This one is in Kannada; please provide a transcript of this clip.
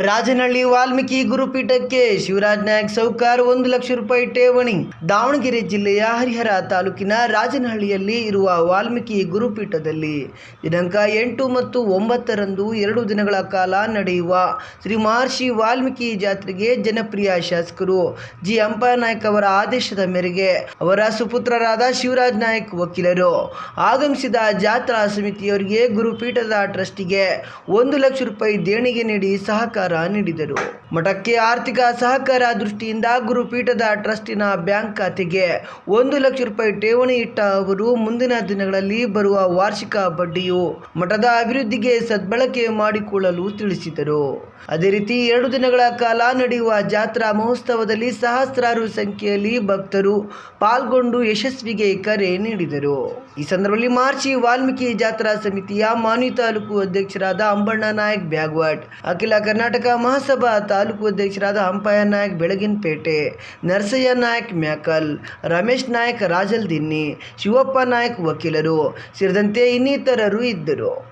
ರಾಜನಹಳ್ಳಿ ವಾಲ್ಮೀಕಿ ಗುರುಪೀಠಕ್ಕೆ ಶಿವರಾಜ್ ನಾಯಕ್ ಸೌಕಾರ್ ಒಂದು ಲಕ್ಷ ರೂಪಾಯಿ ಠೇವಣಿ. ದಾವಣಗೆರೆ ಜಿಲ್ಲೆಯ ಹರಿಹರ ತಾಲೂಕಿನ ರಾಜನಹಳ್ಳಿಯಲ್ಲಿ ಇರುವ ವಾಲ್ಮೀಕಿ ಗುರುಪೀಠದಲ್ಲಿ ದಿನಾಂಕ ಎಂಟು ಮತ್ತು ಒಂಬತ್ತರಂದು ಎರಡು ದಿನಗಳ ಕಾಲ ನಡೆಯುವ ಶ್ರೀ ಮಹರ್ಷಿ ವಾಲ್ಮೀಕಿ ಜಾತ್ರೆಗೆ ಜನಪ್ರಿಯ ಶಾಸಕರು ಜಿ. ಅಂಪಾ ನಾಯ್ಕ್ ಅವರ ಆದೇಶದ ಮೇರೆಗೆ ಅವರ ಸುಪುತ್ರರಾದ ಶಿವರಾಜ್ ನಾಯಕ್ ವಕೀಲರು ಆಗಮಿಸಿದ ಜಾತ್ರಾ ಸಮಿತಿಯವರಿಗೆ ಗುರುಪೀಠದ ಟ್ರಸ್ಟಿಗೆ ಒಂದು ಲಕ್ಷ ರೂಪಾಯಿ ದೇಣಿಗೆ ನೀಡಿ ಸಹಕಾರ ನೀಡಿದರು. ಮಠಕ್ಕೆ ಆರ್ಥಿಕ ಸಹಕಾರ ದೃಷ್ಟಿಯಿಂದ ಗುರುಪೀಠದ ಟ್ರಸ್ಟಿನ ಬ್ಯಾಂಕ್ ಖಾತೆಗೆ ಒಂದು ಲಕ್ಷ ರೂಪಾಯಿ ಠೇವಣಿ ಇಟ್ಟ ಅವರು ಮುಂದಿನ ದಿನಗಳಲ್ಲಿ ಬರುವ ವಾರ್ಷಿಕ ಬಡ್ಡಿಯು ಮಠದ ಅಭಿವೃದ್ಧಿಗೆ ಸದ್ಬಳಕೆ ಮಾಡಿಕೊಳ್ಳಲು ತಿಳಿಸಿದರು. ಅದೇ ರೀತಿ ಎರಡು ದಿನಗಳ ಕಾಲ ನಡೆಯುವ ಜಾತ್ರಾ ಮಹೋತ್ಸವದಲ್ಲಿ ಸಹಸ್ರಾರು ಸಂಖ್ಯೆಯಲ್ಲಿ ಭಕ್ತರು ಪಾಲ್ಗೊಂಡು ಯಶಸ್ವಿಗೆ ಕರೆ ನೀಡಿದರು. ಈ ಸಂದರ್ಭದಲ್ಲಿ ಮಾರ್ಚಿ ವಾಲ್ಮೀಕಿ ಜಾತ್ರಾ ಸಮಿತಿಯ ಮಾನ್ವಿ ತಾಲೂಕು ಅಧ್ಯಕ್ಷರಾದ ಅಂಬಣ್ಣ ನಾಯಕ್ ಬ್ಯಾಗ್ವಾಟ್ ಅಖಿಲ ಕರ್ನಾಟಕ ಮಹಾಸಭಾ ತಾಲೂಕು ಅಧ್ಯಕ್ಷರಾದ ಹಂಪಯ್ಯ ನಾಯಕ್ ಬೆಳಗಿನಪೇಟೆ, ನರಸಯ್ಯ ನಾಯಕ್ ಮ್ಯಾಕಲ್, ರಮೇಶ್ ನಾಯಕ್ ರಾಜಲ್ದಿನ್ನಿ, ಶಿವಪ್ಪ ನಾಯಕ್ ವಕೀಲರು ಸೇರಿದಂತೆ ಇನ್ನಿತರರು ಇದ್ದರು.